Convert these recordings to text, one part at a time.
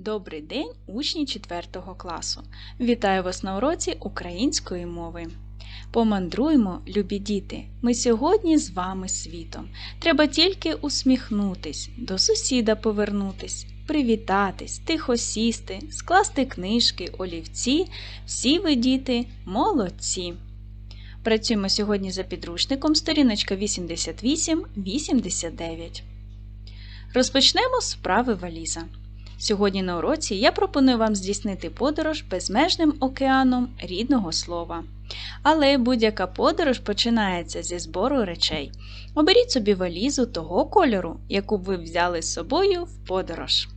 Добрий день, учні 4 класу! Вітаю вас на уроці української мови. Помандруймо, любі діти! Ми сьогодні з вами світом. Треба тільки усміхнутись, до сусіда повернутись, привітатись, тихо сісти, скласти книжки, олівці. Всі ви, діти, молодці! Працюємо сьогодні за підручником сторіночка 88-89. Розпочнемо з вправи валіза. Сьогодні на уроці я пропоную вам здійснити подорож безмежним океаном рідного слова. Але будь-яка подорож починається зі збору речей. Оберіть собі валізу того кольору, яку б ви взяли з собою в подорож.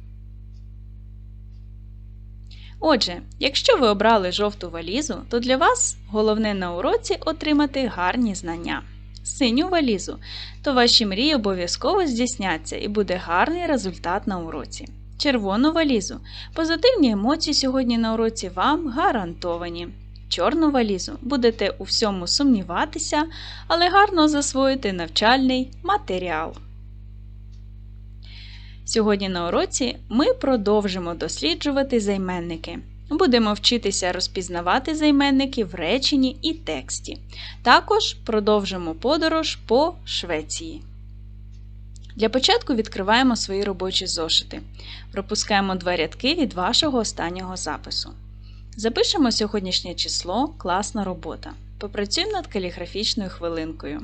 Отже, якщо ви обрали жовту валізу, то для вас головне на уроці отримати гарні знання. Синю валізу, то ваші мрії обов'язково здійсняться і буде гарний результат на уроці червону валізу. Позитивні емоції сьогодні на уроці вам гарантовані. Чорну валізу будете у всьому сумніватися, але гарно засвоїти навчальний матеріал. Сьогодні на уроці ми продовжимо досліджувати займенники. Будемо вчитися розпізнавати займенники в реченні і тексті. Також продовжимо подорож по Швеції. Для початку відкриваємо свої робочі зошити. Пропускаємо два рядки від вашого останнього запису. Запишемо сьогоднішнє число класна робота. Попрацюємо над каліграфічною хвилинкою.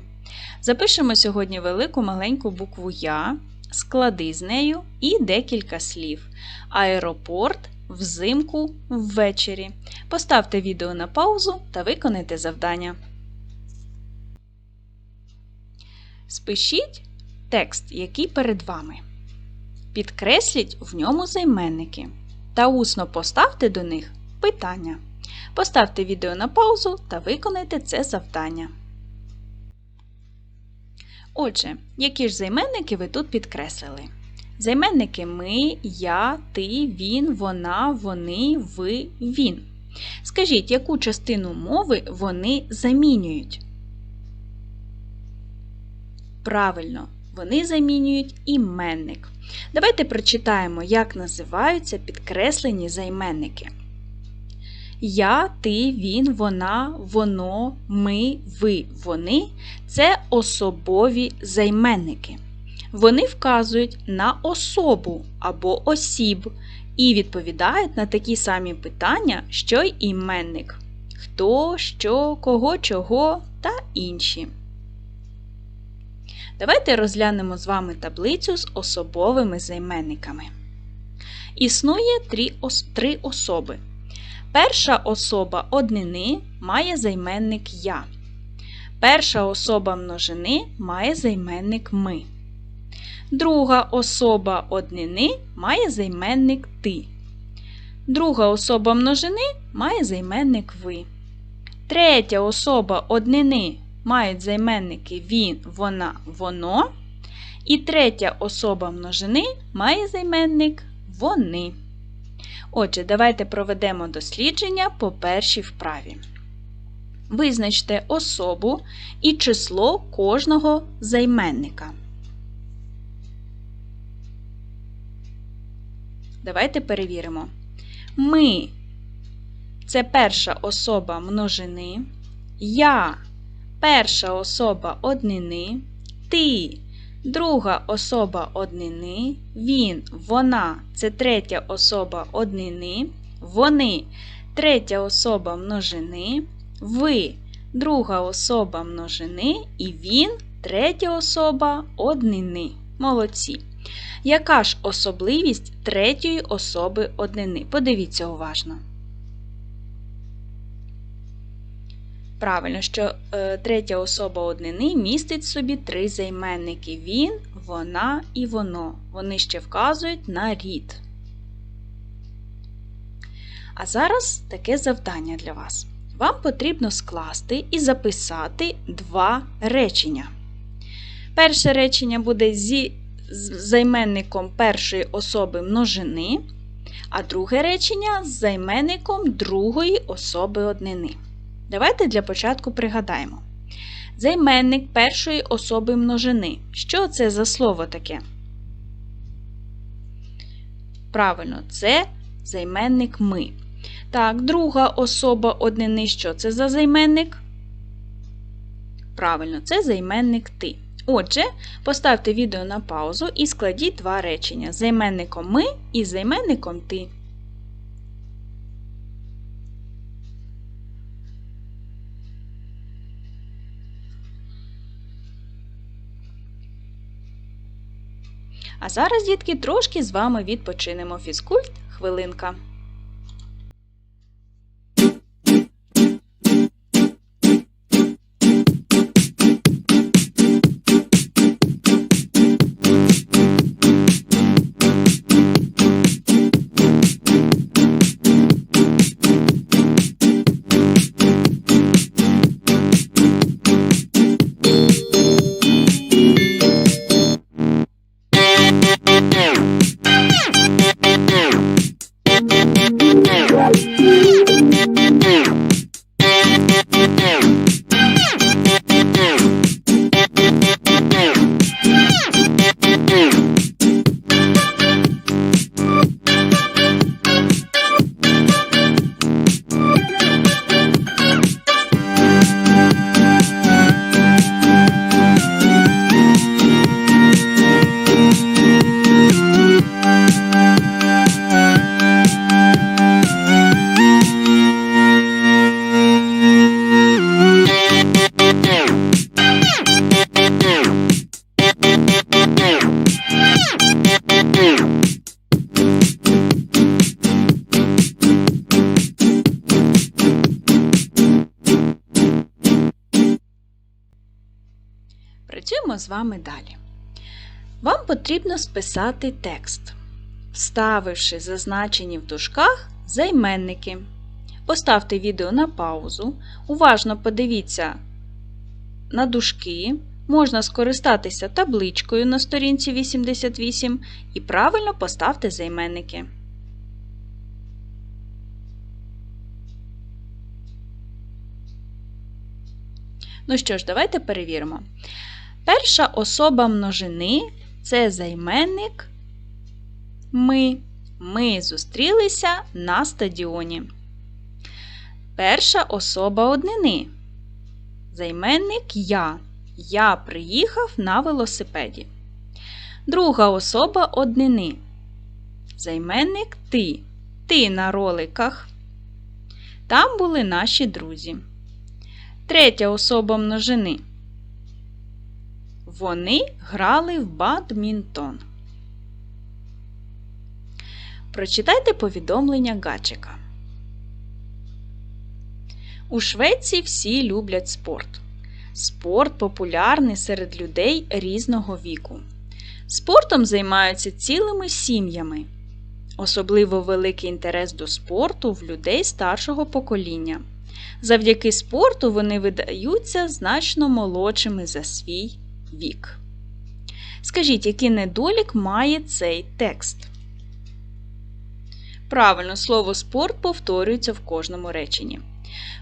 Запишемо сьогодні велику маленьку букву Я, склади з нею і декілька слів. Аеропорт, взимку, ввечері. Поставте відео на паузу та виконайте завдання. Спишіть текст, який перед вами. Підкресліть в ньому займенники та усно поставте до них питання. Поставте відео на паузу та виконайте це завдання. Отже, які ж займенники ви тут підкреслили? Займенники ми, я, ти, він, вона, вони, ви, він. Скажіть, яку частину мови вони замінюють? Правильно, вони замінюють іменник. Давайте прочитаємо, як називаються підкреслені займенники. Я, ти, він, вона, воно, ми, ви, вони це особові займенники. Вони вказують на особу або осіб і відповідають на такі самі питання, що й іменник: хто, що, кого, чого та інші. Давайте розглянемо з вами таблицю з особовими займенниками. Існує три особи. Перша особа однини має займенник я. Перша особа множини має займенник ми. Друга особа однини має займенник ти. Друга особа множини має займенник ви. Третя особа однини мають займенники він, вона, воно. І третя особа множини має займенник вони. Отже, давайте проведемо дослідження по першій вправі. Визначте особу і число кожного займенника. Давайте перевіримо. Ми це перша особа множини. Я перша особа однини, ти друга особа однини, він, вона це третя особа однини, вони третя особа множини, ви друга особа множини і він третя особа однини. Молодці. Яка ж особливість третьої особи однини? Подивіться уважно. Правильно, що е, третя особа однини містить в собі три займенники він, вона і воно. Вони ще вказують на рід. А зараз таке завдання для вас. Вам потрібно скласти і записати два речення. Перше речення буде зі займенником першої особи множини, а друге речення з займенником другої особи однини. Давайте для початку пригадаємо. Займенник першої особи множини. Що це за слово таке? Правильно, це займенник ми. Так, друга особа однини. Що це за займенник? Правильно, це займенник ти. Отже, поставте відео на паузу і складіть два речення: займенником ми і займенником ти. Зараз, дітки, трошки з вами відпочинемо фізкульт. Хвилинка. Працюємо з вами далі. Вам потрібно списати текст, вставивши зазначені в дужках займенники. Поставте відео на паузу, уважно подивіться на дужки, можна скористатися табличкою на сторінці 88 і правильно поставте займенники. Ну що ж, давайте перевіримо. Перша особа множини це займенник ми. Ми зустрілися на стадіоні. Перша особа однини. Займенник я. Я приїхав на велосипеді. Друга особа однини. Займенник ти. Ти на роликах. Там були наші друзі. Третя особа множини. Вони грали в бадмінтон. Прочитайте повідомлення Гачика. У Швеції всі люблять спорт. Спорт популярний серед людей різного віку. Спортом займаються цілими сім'ями. Особливо великий інтерес до спорту в людей старшого покоління. Завдяки спорту вони видаються значно молодшими за свій вік. Скажіть, який недолік має цей текст? Правильно, слово спорт повторюється в кожному реченні.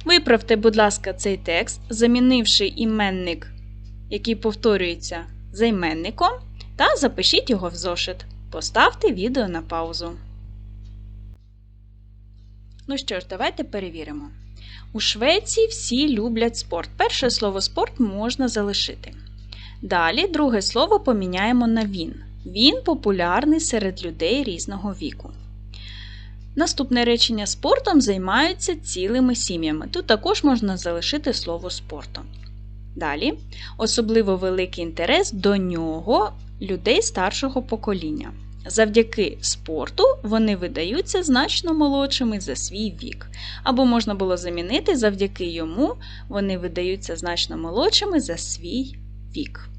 Виправте, будь ласка, цей текст, замінивши іменник, який повторюється займенником, та запишіть його в зошит. Поставте відео на паузу. Ну що ж, давайте перевіримо. У Швеції всі люблять спорт. Перше слово спорт можна залишити. Далі друге слово поміняємо на він. Він популярний серед людей різного віку. Наступне речення спортом займаються цілими сім'ями. Тут також можна залишити слово спортом. Далі, особливо великий інтерес до нього людей старшого покоління. Завдяки спорту вони видаються значно молодшими за свій вік. Або можна було замінити, завдяки йому вони видаються значно молодшими за свій вік.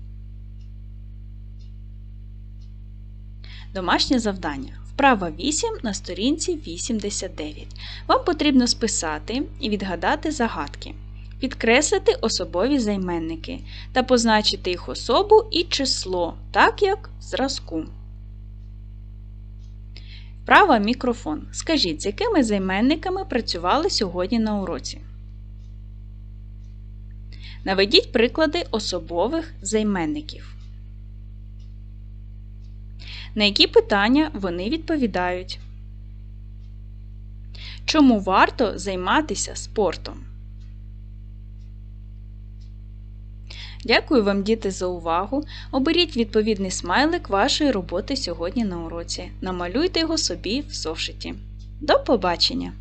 Домашнє завдання. Вправа 8 на сторінці 89. Вам потрібно списати і відгадати загадки, підкреслити особові займенники та позначити їх особу і число, так як в зразку. Вправа мікрофон. Скажіть, з якими займенниками працювали сьогодні на уроці? Наведіть приклади особових займенників. На які питання вони відповідають. Чому варто займатися спортом? Дякую вам, діти, за увагу. Оберіть відповідний смайлик вашої роботи сьогодні на уроці. Намалюйте його собі в зошиті. До побачення!